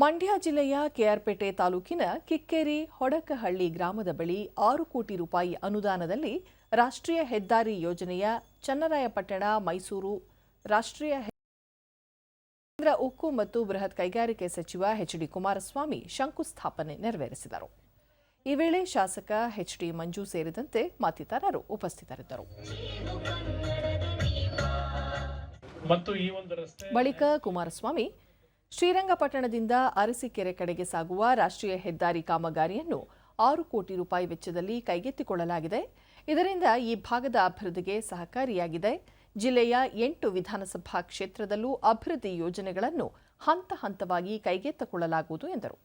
ಮಂಡ್ಯ ಜಿಲ್ಲೆಯ ಕೆಆರ್ಪೇಟೆ ತಾಲೂಕಿನ ಕಿಕ್ಕೇರಿ ಹೊಡಕಹಳ್ಳಿ ಗ್ರಾಮದ ಬಳಿ ಆರು ಕೋಟಿ ರೂಪಾಯಿ ಅನುದಾನದಲ್ಲಿ ರಾಷ್ಟ್ರೀಯ ಹೆದ್ದಾರಿ ಯೋಜನೆಯ ಚನ್ನರಾಯಪಟ್ಟಣ ಮೈಸೂರು ರಾಷ್ಟ್ರೀಯ ಕೇಂದ್ರ ಉಕ್ಕು ಮತ್ತು ಬೃಹತ್ ಕೈಗಾರಿಕೆ ಸಚಿವ ಎಚ್ಡಿ ಕುಮಾರಸ್ವಾಮಿ ಶಂಕುಸ್ಥಾಪನೆ ನೆರವೇರಿಸಿದರು. ಈ ವೇಳೆ ಶಾಸಕ ಎಚ್ಡಿ ಮಂಜು ಸೇರಿದಂತೆ ಮತ್ತಿತರರು ಉಪಸ್ಥಿತರಿದ್ದರು. ಬಳಿಕ ಕುಮಾರಸ್ವಾಮಿ ಶ್ರೀರಂಗಪಟ್ಟಣದಿಂದ ಅರಸೀಕೆರೆ ಕಡೆಗೆ ಸಾಗುವ ರಾಷ್ಟ್ರೀಯ ಹೆದ್ದಾರಿ ಕಾಮಗಾರಿಯನ್ನು ಆರು ಕೋಟಿ ರೂಪಾಯಿ ವೆಚ್ಚದಲ್ಲಿ ಕೈಗೆತ್ತಿಕೊಳ್ಳಲಾಗಿದೆ. ಇದರಿಂದ ಈ ಭಾಗದ ಅಭಿವೃದ್ಧಿಗೆ ಸಹಕಾರಿಯಾಗಿದೆ. ಜಿಲ್ಲೆಯ ಎಂಟು ವಿಧಾನಸಭಾ ಕ್ಷೇತ್ರದಲ್ಲೂ ಅಭಿವೃದ್ಧಿ ಯೋಜನೆಗಳನ್ನು ಹಂತ ಹಂತವಾಗಿ ಕೈಗೆತ್ತಿಕೊಳ್ಳಲಾಗುವುದು ಎಂದರು.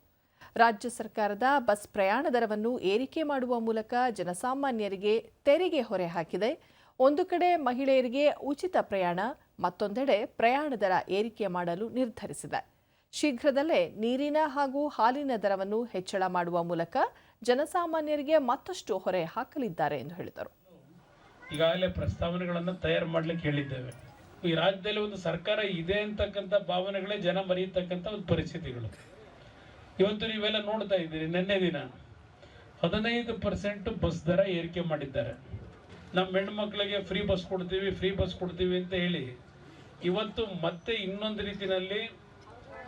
ರಾಜ್ಯ ಸರ್ಕಾರದ ಬಸ್ ಪ್ರಯಾಣ ದರವನ್ನು ಏರಿಕೆ ಮಾಡುವ ಮೂಲಕ ಜನಸಾಮಾನ್ಯರಿಗೆ ತೆರಿಗೆ ಹೊರೆ ಹಾಕಿದೆ. ಒಂದು ಕಡೆ ಮಹಿಳೆಯರಿಗೆ ಉಚಿತ ಪ್ರಯಾಣ, ಮತ್ತೊಂದೆಡೆ ಪ್ರಯಾಣ ದರ ಏರಿಕೆ ಮಾಡಲು ನಿರ್ಧರಿಸಿದೆ. ಶೀಘ್ರದಲ್ಲೇ ನೀರಿನ ಹಾಗೂ ಹಾಲಿನ ದರವನ್ನು ಹೆಚ್ಚಳ ಮಾಡುವ ಮೂಲಕ ಜನಸಾಮಾನ್ಯರಿಗೆ ಮತ್ತಷ್ಟು ಹೊರೆ ಹಾಕಲಿದ್ದಾರೆ ಎಂದು ಹೇಳಿದರು. ಈಗಾಗಲೇ ಪ್ರಸ್ತಾವನೆಗಳನ್ನು ತಯಾರು ಮಾಡ್ಲಿಕ್ಕೆ ಹೇಳಿದ್ದೇವೆ. ಈ ರಾಜ್ಯದಲ್ಲಿ ಒಂದು ಸರ್ಕಾರ ಇದೆ ಅಂತಕ್ಕಂಥ ಭಾವನೆಗಳೇ ಜನ ಮರೆಯತಕ್ಕಂಥ ಒಂದು ಪರಿಸ್ಥಿತಿಗಳು. ಇವತ್ತು ನೀವೆಲ್ಲ ನೋಡ್ತಾ ಇದ್ದೀರಿ, ನಿನ್ನೆ ದಿನ ಹದಿನೈದು ಪರ್ಸೆಂಟ್ ಬಸ್ ದರ ಏರಿಕೆ ಮಾಡಿದ್ದಾರೆ. ನಮ್ಮ ಹೆಣ್ಮಕ್ಳಿಗೆ ಫ್ರೀ ಬಸ್ ಕೊಡ್ತೀವಿ, ಫ್ರೀ ಬಸ್ ಕೊಡ್ತೀವಿ ಅಂತ ಹೇಳಿ ಇವತ್ತು ಮತ್ತೆ ಇನ್ನೊಂದು ರೀತಿಯಲ್ಲಿ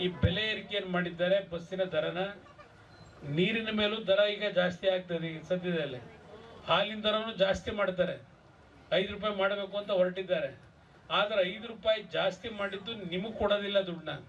ಈ ಬೆಲೆ ಏರಿಕೆಯನ್ನು ಮಾಡಿದ್ದಾರೆ, ಬಸ್ಸಿನ ದರನ, ನೀರಿನ ಮೇಲೂ ದರ ಈಗ ಜಾಸ್ತಿ ಆಗ್ತದೆ ಈಗ ಸದ್ಯದಲ್ಲಿ. ಹಾಲಿನ ದರವನ್ನು ಜಾಸ್ತಿ ಮಾಡ್ತಾರೆ. ಐದು ರೂಪಾಯಿ ಮಾಡಬೇಕು ಅಂತ ಹೊರಟಿದ್ದಾರೆ. ಆದ್ರೆ ಐದು ರೂಪಾಯಿ ಜಾಸ್ತಿ ಮಾಡಿದ್ದು ನಿಮಗೆ ಕೊಡೋದಿಲ್ಲ ದುಡ್ಡನ್ನ.